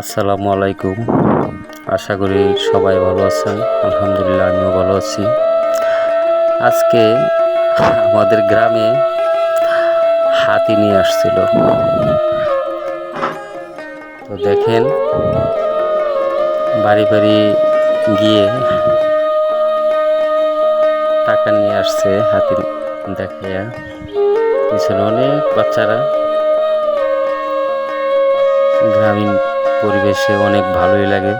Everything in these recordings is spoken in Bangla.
আসসালামু আলাইকুম। আশা করি সবাই ভালো আছেন। আলহামদুলিল্লাহ, আমিও ভালো আছি। আজকে আমাদের গ্রামে হাতি নিয়ে আসছিল। তো দেখেন, বাড়ি বাড়ি গিয়ে টাকা নিয়ে আসছে হাতি দেখাইয়া। পিছনে অনেক বাচ্চারা গ্রামীণ পরিবেশে অনেক ভালোই লাগে।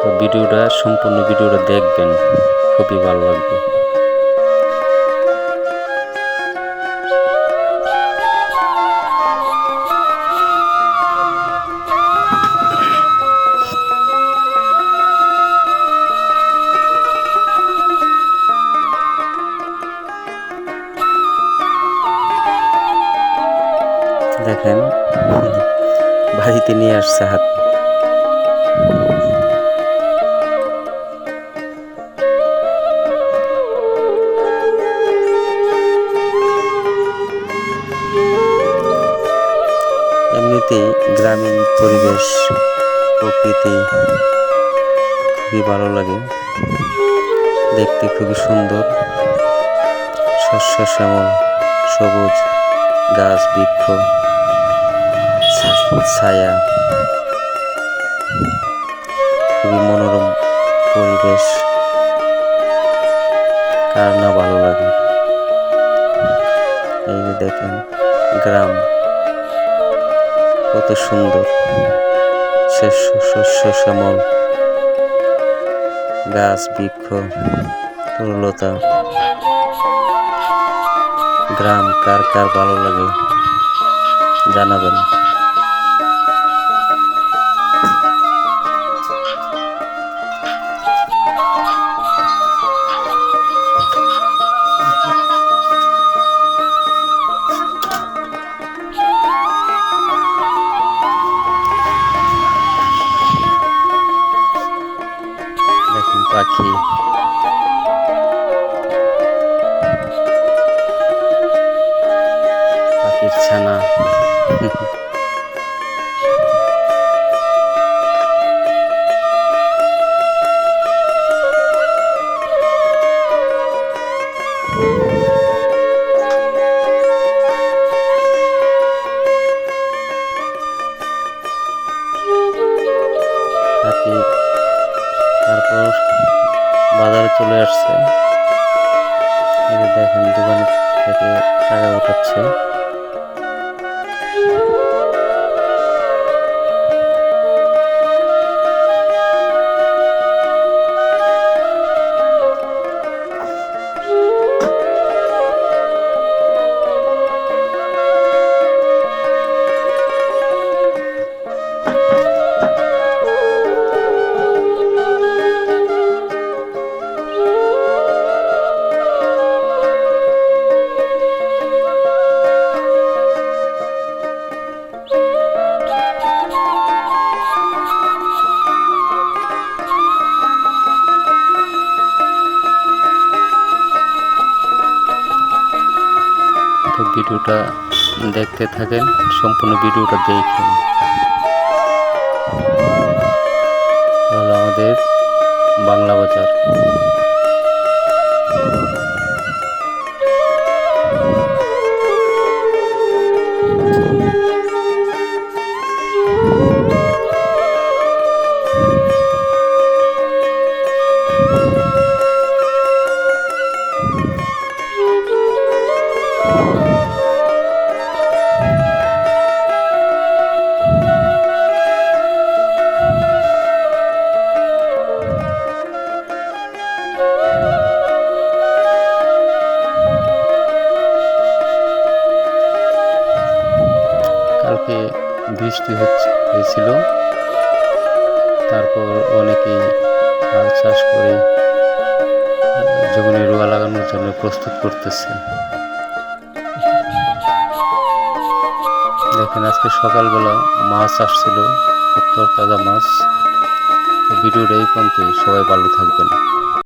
তো ভিডিওটা সম্পূর্ণ ভিডিওটা দেখবেন। খুবই ভালো লাগবে। বাড়িতে নিয়ে আসছে হাত। এমনিতেই গ্রামীণ পরিবেশ, প্রকৃতি খুবই ভালো লাগে। দেখতে খুবই সুন্দর। শস্য শ্যামল, সবুজ, গাছ বৃক্ষ। ছায়া। খুবই মনোরম পরিবেশ। কার না ভালো লাগে? এই যে দেখেন, গ্রাম। কত সুন্দর। শস্য শস্য শ্যামল। গাছ, বৃক্ষ, তরুলতা। গ্রাম কার কার ভালো লাগে জানাবেন। দেখুন চলে আসছে। দেখেন দোকানে থেকে টাকা উঠাচ্ছে। ভিডিওটা দেখতে থাকেন সম্পূর্ণ ভিডিওটা দেখুন। বৃষ্টি হয়েছিল। তারপর অনেকেই হাল চাষ করে জমিনে রোয়া লাগানোর জন্য প্রস্তুত করতেছে। দেখেন, আজকে সকালবেলা মাছ আসছিল, উত্তর তাজা মাছ। ভিডিওটা এই পর্যন্তই। সবাই ভালো থাকবেন।